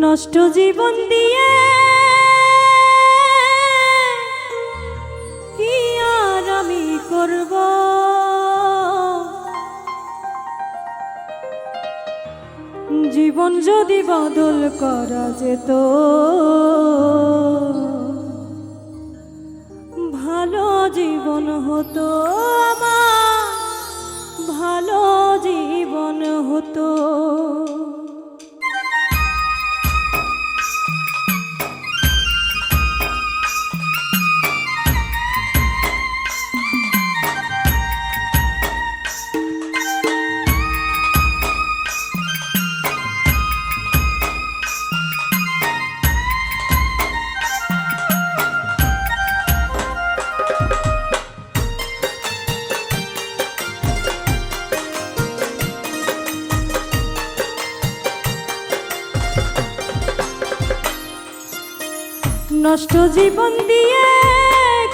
নষ্ট জীবন দিয়ে। কি আর আমি করব? জীবন যদি বদল করা যেত নষ্ট জীবন দিয়ে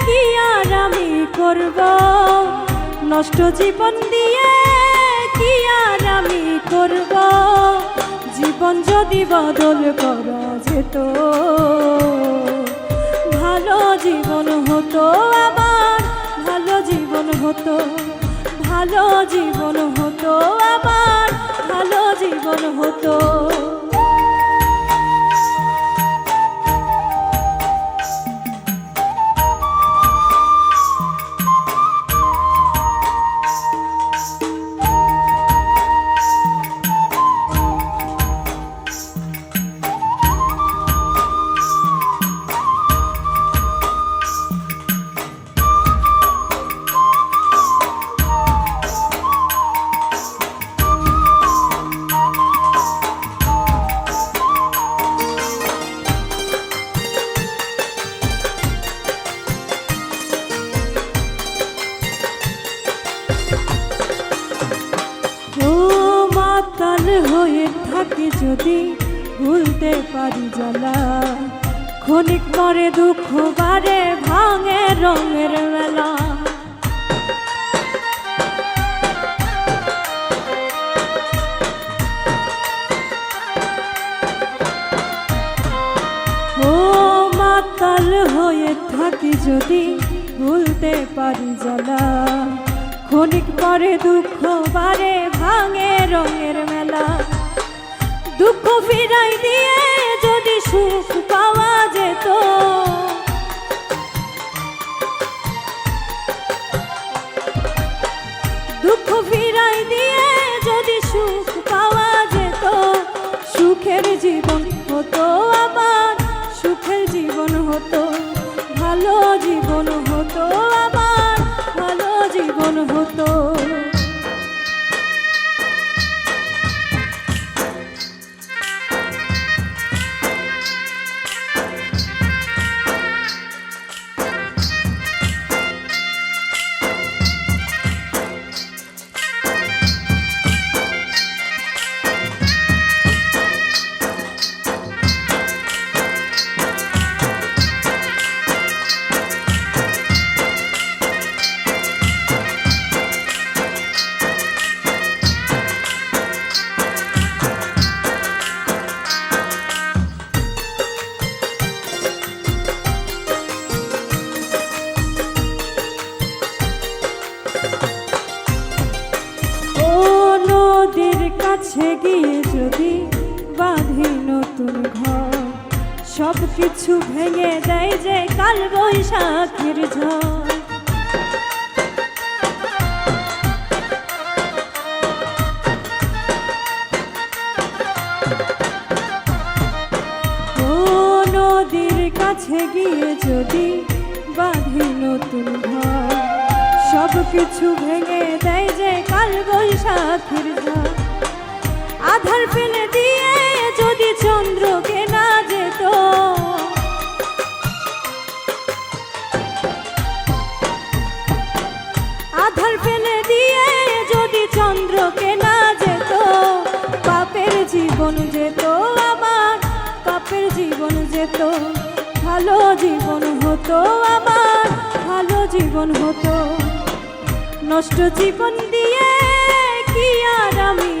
কি আর আমি করব? নষ্ট জীবন দিয়ে কি আর আমি করব? জীবন যদি বদল করা যেত, ভালো জীবন হতো আমার, ভালো জীবন হতো, ভালো জীবন হতো আমার, ভালো জীবন হতো। মাতাল হয়ে থাকি যদি ভুলতে পারি জ্বালা। ক্ষণিক পরে দুঃখ বারে ভাঙে রঙের মেলা। ও হয়ে থাকি যদি ভুলতে পারি জ্বালা। ক্ষণিক পরে দুঃখ বারে ভাঙে রঙের মেলা। দুঃখ ফিরাই দিয়ে জীবন হতো। কাছে গিয়ে যদি বাঁধি নতুন ঘর সব কিছু ভেঙে দেয় যে কাল বৈশাখের ঝড়। কাছে গিয়ে যদি বাঁধি নতুন ঘর সব কিছু ভেঙে দেয় যে কাল বৈশাখের ঝড়। জীবন যেত আমার জীবন যেত, ভালো জীবন হতো আমার, ভালো জীবন হতো। নষ্ট জীবন দিয়ে কি আর আমি